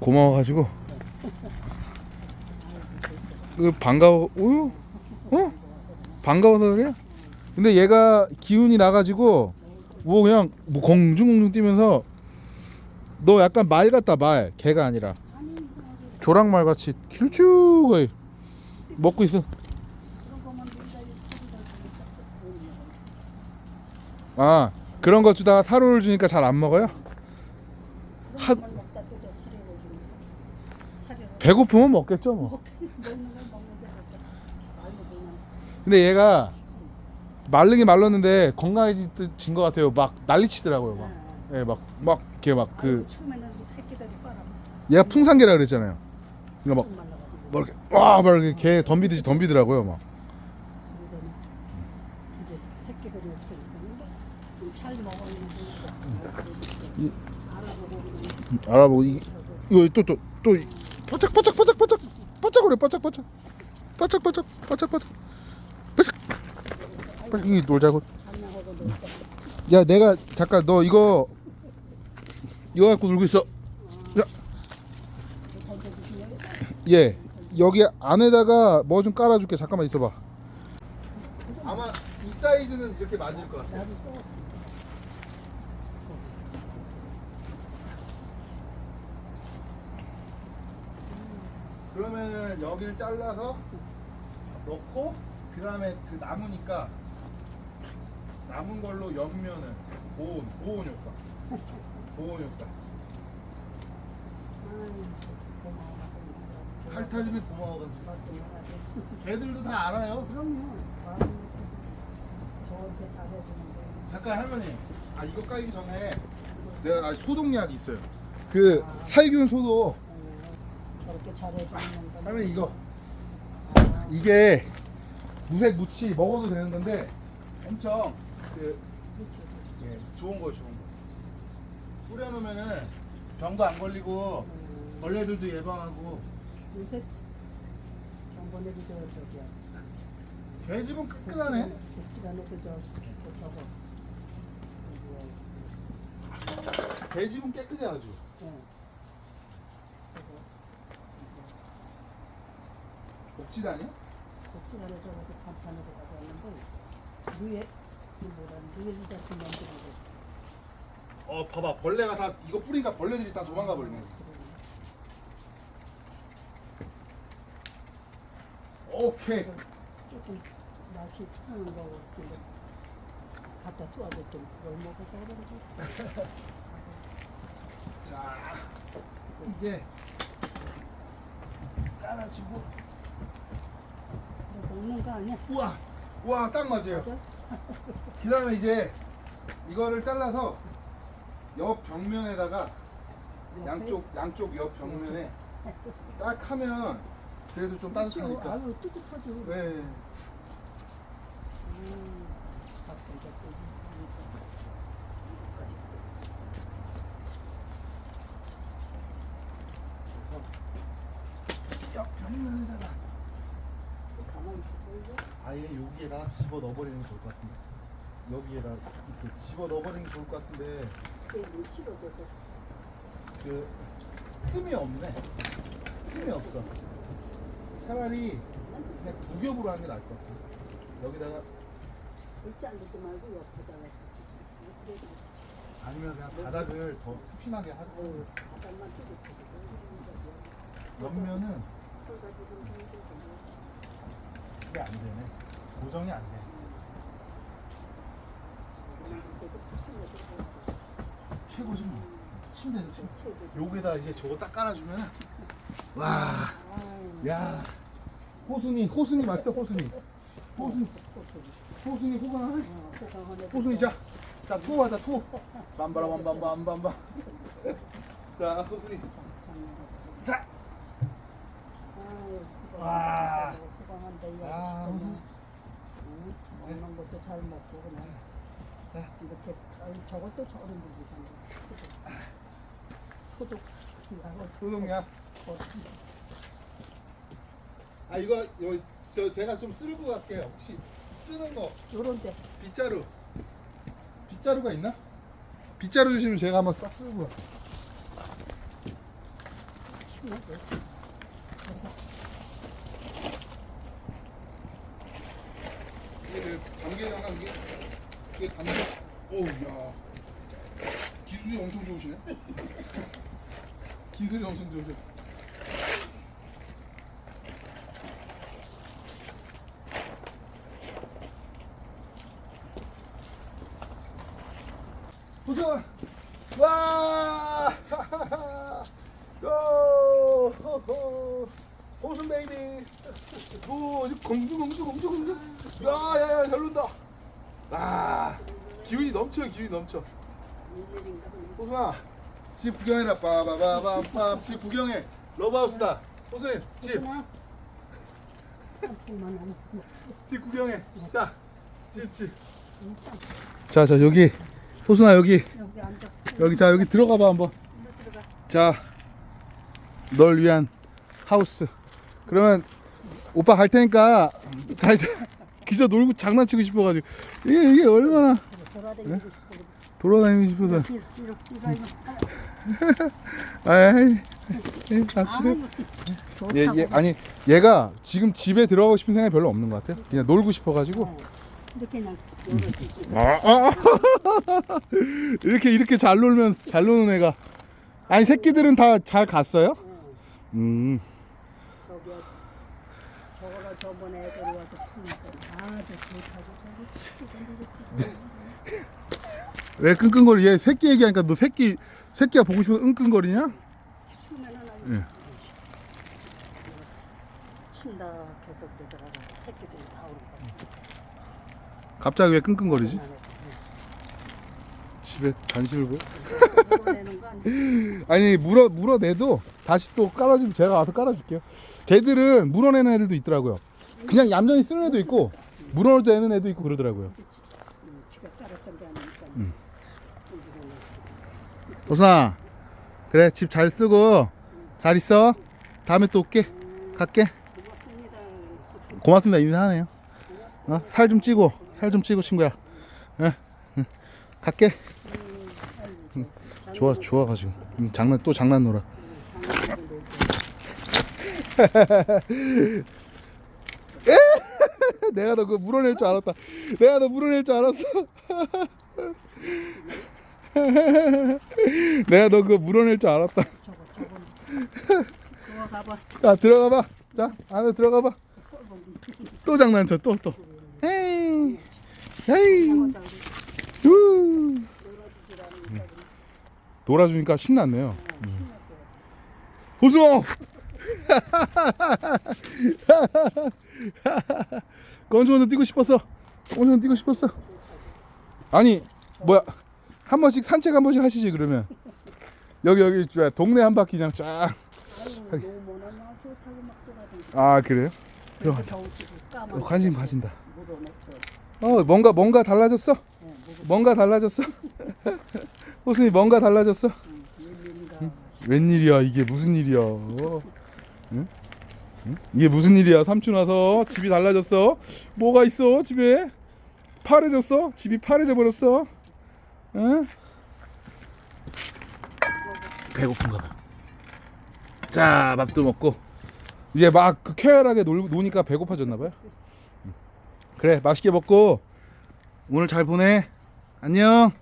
고마워가지고. 그 반가워 우유? 어? 반가워서 그래 근데 얘가 기운이 나가지고 뭐 그냥 뭐 공중공중 뛰면서 너 약간 말 같다 말. 개가 아니라. 조랑말 같이 킬쭉이 먹고 있어. 아 그런 거 주다가 사료를 주니까 잘 안 먹어요 하, 걸 먹다 또 저 사료를 주니까 배고프면 먹겠죠 뭐 근데 얘가 마르긴 말랐는데 건강해진 것 같아요. 막 난리치더라고요. 막, 예, 막, 막 이렇게 막그그 처음에는 새끼들이 빨아 얘가 풍산개라 그랬잖아요. 그러니까 막, 말라가지고 막 이렇게 와, 막 이렇게 개 덤비듯이 덤비더라고요. 막. 그러더니 이제 새끼들이 없으니까 좀잘 먹었는데 알아보고 알아보고 이, 이거 또 또 또 바짝 바짝 바짝 바짝 바짝 그래 바짝 바짝 바짝 바짝 바짝 바짝 바짝 빨리 놀자고. 야, 내가 잠깐 너 이거 이거 갖고 놀고 있어. 야, 예, 여기 안에다가 뭐 좀 깔아줄게. 잠깐만 있어봐. 아마 이 사이즈는 이렇게 맞을 것 같아. 나도 또 그러면 여기를 잘라서 넣고 그 다음에 그 남으니까 남은 걸로 옆면은 보온 보온 효과. 보온 효과. 핥아주면 고마워 걔들도 다 알아요. 그럼요. 저한테 잘해주는데. 잠깐 할머니. 아 이거 까기 전에 내가 아, 소독약이 있어요. 그 살균 소독 어, 저렇게 잘해주는 건 할머니 이거. 이게 무색 무치 먹어도 되는 건데 엄청 그 예, 좋은 거 좋은 거. 뿌려놓으면은 병도 안 걸리고 음, 벌레들도 예방하고. 요새 정번에 그저 저기야 개 집은 끈끈하네. 시간에 그저 그 저거. 개 집은 깨끗해 아주 예. 복지도 아니야? 복지관에 저렇게 간판으로 가져왔는데 위에 그 뭐라 위에 같은 만들고 어 봐봐 벌레가 다 이거 뿌리니까 벌레들이 다 도망가 버리네 오케이 조금 맛이 차는 거 같은데 갖다 쏘아줬더니 그걸 먹어서 그런지 자 이제 깔아주고 너 먹는 거 아니야? 우와 우와 딱 맞아요 맞아? 그 다음에 이제 이거를 잘라서 옆 벽면에다가 양쪽 양쪽 옆 벽면에 딱 하면 그래도 좀 따뜻하니까 아유 뜨뜻하죠. 네 음, 가끔 가끔. 옆 벽면에다가 가만히 있어. 아예 집어 넣어버리는 게 좋을 것 같은데. 여기에다 이렇게 집어 넣어버리는 게 좋을 것 같은데. 싫어져서 그 틈이 없네. 틈이 없어. 차라리 그냥 두 겹으로 하는 게 나을 것 같아. 여기다가 아니면 그냥 바닥을 더 푹신하게 하고. 뜨뜻하게. 옆면은 이게 안 되네 고정이 안 돼. 최고지 뭐 침대죠 침대 여기다 이제 저거 딱 깔아주면 와 야, 호순이, 호순이 맞죠, 호순이? 호순이, 호순이 호강, 호순이 자, 자 투어하자 투어. 빰바라밤밤밤밤밤. 자, 호순이. 자, 와. 아, 응? 먹는 것도 잘 먹고 그냥 네. 이렇게 저것도 저런 분이잖아 소독 소독 소독약. 아 이거 여기 저 제가 좀 쓸고 갈게요. 혹시 쓰는 거 요런데 빗자루 빗자루가 있나? 빗자루 주시면 제가 한번 싹 쓸고 갈게요. 심하게. 이게 하나 이게 이게 감개. 오야 기술이 엄청 좋으시네. 기술이 엄청 좋으셔. 보자. 와! 고! 호호! 호순 베이비! 오, 공주, 공주, 공주, 공주! 야, 야, 야, 잘 논다! 아, 기운이 넘쳐, 기운이 넘쳐. 호순아, 집 구경해라, 빠바바밤밤. 집 구경해. 러브하우스다. 호순이, 집. 집 구경해. 자, 집, 집. 자, 자, 여기. 호순아, 여기. 여기 자, 여기 들어가봐, 한번. 자, 널 위한 하우스. 그러면 오빠 갈 테니까 잘 기저 놀고 장난치고 싶어가지고 이게 이게 얼마나 돌아다니고 싶어. 돌아다니고 싶어서. 뒤로 뒤로 뒤로 이거. 아이, 아, 아, 그래. 좋다고. 얘, 얘 아니 얘가 지금 집에 들어가고 싶은 생각이 별로 없는 것 같아요. 그냥 놀고 싶어가지고. 어, 이렇게 그냥 열어주지. 아, 아. 이렇게 이렇게 잘 놀면 잘 노는 애가. 아니 새끼들은 다 잘 갔어요? 음. 저기 저거를 저번에 애들이 왜 끙끙거리? 얘 새끼 얘기하니까 너 새끼 새끼가 보고 싶어서 끙끙거리냐? 예. 친다 계속 새끼들이 거. 갑자기 왜 끙끙거리지? 집에 간식을 보? 아니 물어 물어내도 다시 또 깔아주면 제가 와서 깔아줄게요. 걔들은 물어내는 애들도 있더라고요. 그냥 얌전히 쓰는 애도 있고 물어내는 애도 있고 그러더라고요. 음. 음. 호순아 그래 집 잘 쓰고 잘 있어. 다음에 또 올게. 갈게. 고맙습니다. 인사하네요. 어? 살 좀 찌고 살 좀 찌고 친구야. 예, 응. 갈게. 응. 좋아 좋아가지고 응, 장난 또 장난 놀아. 내가 너 그거 물어낼 줄 알았다. 내가 너 물어낼 줄 알았어. 내가 너 그거 물어낼 줄 알았다. 그거 가봐. 자 들어가 봐. 자 안에 들어가 봐. 또 장난쳐 또 또. 에이. 에이. 우. 놀아주니까 신났네요. 음. 호수어. 건조원도 뛰고 싶었어. 건조원 뛰고 싶었어. 아니 뭐야 한 번씩 산책 한 번씩 하시지 그러면 여기 여기 저 동네 한 바퀴 그냥 쫙. 아 그래요? 까만 어, 관심 가진다. 어 뭔가 뭔가 달라졌어? 뭔가 달라졌어? 호순이 뭔가 달라졌어? 웬일이야 이게 무슨 일이야? 어? 응? 응? 이게 무슨 일이야? 삼촌 와서 집이 달라졌어? 뭐가 있어 집에? 파래졌어? 집이 파래져 버렸어? 응? 배고픈가 봐. 자 밥도 먹고 이제 막그 쾌활하게 놀, 노니까 배고파졌나 봐요. 응. 그래 맛있게 먹고 오늘 잘 보내. 안녕.